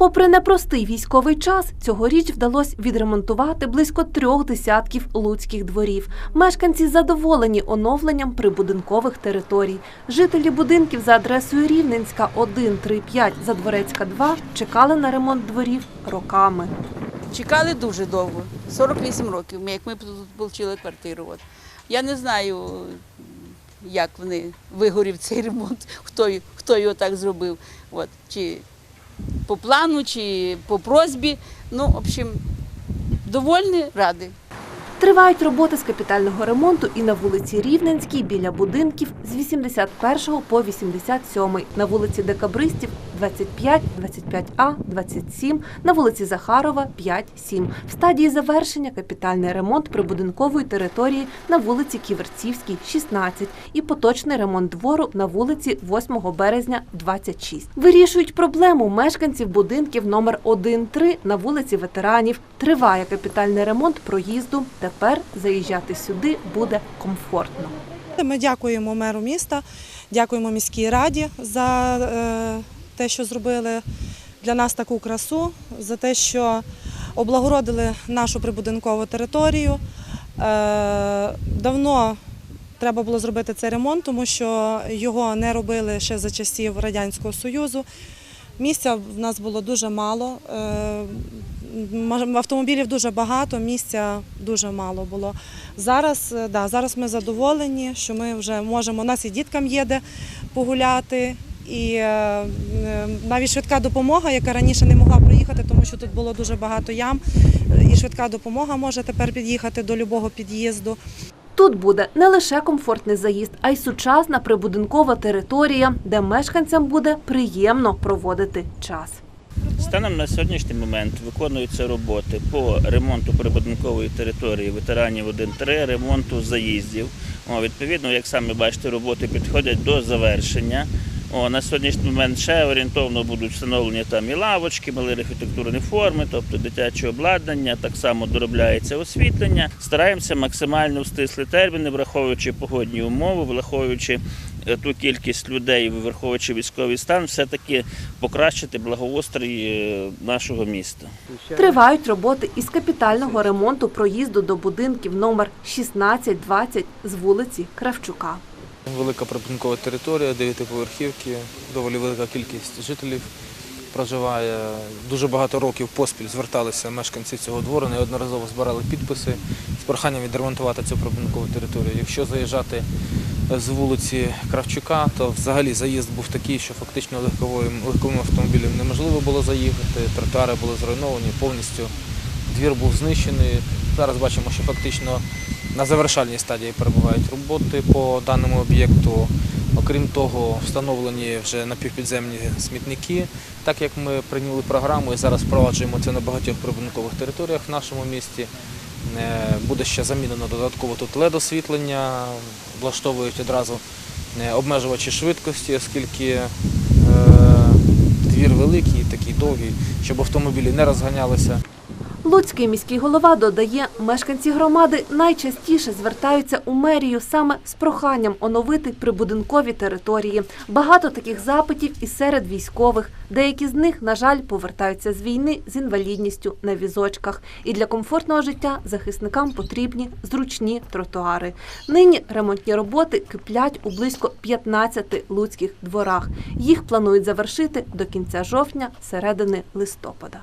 Попри непростий військовий час, цьогоріч вдалося відремонтувати близько трьох десятків луцьких дворів. Мешканці задоволені оновленням прибудинкових територій. Жителі будинків за адресою Рівненська 1, 3, 5, Задворецька 2 чекали на ремонт дворів роками. Чекали дуже довго. 48 років, як ми тут отримали квартиру. Я не знаю, як вони вигорів цей ремонт, хто, хто його так зробив. От. Чи по плану, чи по просьбі. Ну, в общем, довольні, раді. Тривають роботи з капітального ремонту і на вулиці Рівненській біля будинків з 81 по 87, на вулиці Декабристів 25, 25А, 27, на вулиці Захарова 5, 7. В стадії завершення капітальний ремонт прибудинкової території на вулиці Ківерцівській 16 і поточний ремонт двору на вулиці 8 березня 26. Вирішують проблему мешканців будинків номер 1-3 на вулиці ветеранів. Триває капітальний ремонт проїзду. Тепер заїжджати сюди буде комфортно. Ми дякуємо меру міста, дякуємо міській раді за е, те, що зробили для нас таку красу, за те, що облагородили нашу прибудинкову територію. Е, Давно треба було зробити цей ремонт, тому що його не робили ще за часів Радянського Союзу. Місця в нас було дуже мало. е, Автомобілів дуже багато, місця дуже мало було. Зараз, е, да, зараз ми задоволені, що ми вже можемо. У нас і діткам є де погуляти, і е, е, навіть швидка допомога, яка раніше не могла проїхати, тому що тут було дуже багато ям. І швидка допомога може тепер під'їхати до будь-якого під'їзду. Тут буде не лише комфортний заїзд, а й сучасна прибудинкова територія, де мешканцям буде приємно проводити час. Станом на сьогоднішній момент виконуються роботи по ремонту прибудинкової території ветеранів 1-3, ремонту заїздів. О, відповідно, як самі бачите, роботи підходять до завершення. О, на сьогоднішній момент ще орієнтовно будуть встановлені там і лавочки, мали архітектурні форми, тобто дитяче обладнання, так само доробляється освітлення. Стараємося максимально в терміни, враховуючи погодні умови, враховуючи е, ту кількість людей, враховуючи військовий стан, все-таки покращити благоустрій е, нашого міста. Тривають роботи із капітального ремонту проїзду до будинків номер 16-20 з вулиці Кравчука. Велика прибудинкова територія, дев'ятиповерхівки, доволі велика кількість жителів проживає. Дуже багато років поспіль зверталися мешканці цього двору, неодноразово збирали підписи з проханням відремонтувати цю прибудинкову територію. Якщо заїжджати з вулиці Кравчука, то взагалі заїзд був такий, що фактично легковим, легковим автомобілем неможливо було заїхати, тротуари були зруйновані повністю. Двір був знищений. Зараз бачимо, що фактично на завершальній стадії перебувають роботи по даному об'єкту. Окрім того, встановлені вже напівпідземні смітники, так як ми прийняли програму і зараз впроваджуємо це на багатьох прибудинкових територіях в нашому місті. Е, Буде ще замінено додатково тут LED-освітлення, влаштовують одразу е, обмежувачі швидкості, оскільки е, двір великий, такий довгий, щоб автомобілі не розганялися. Луцький міський голова додає, мешканці громади найчастіше звертаються у мерію саме з проханням оновити прибудинкові території. Багато таких запитів і серед військових. Деякі з них, на жаль, повертаються з війни з інвалідністю на візочках. І для комфортного життя захисникам потрібні зручні тротуари. Нині ремонтні роботи киплять у близько 15 луцьких дворах. Їх планують завершити до кінця жовтня, середини листопада.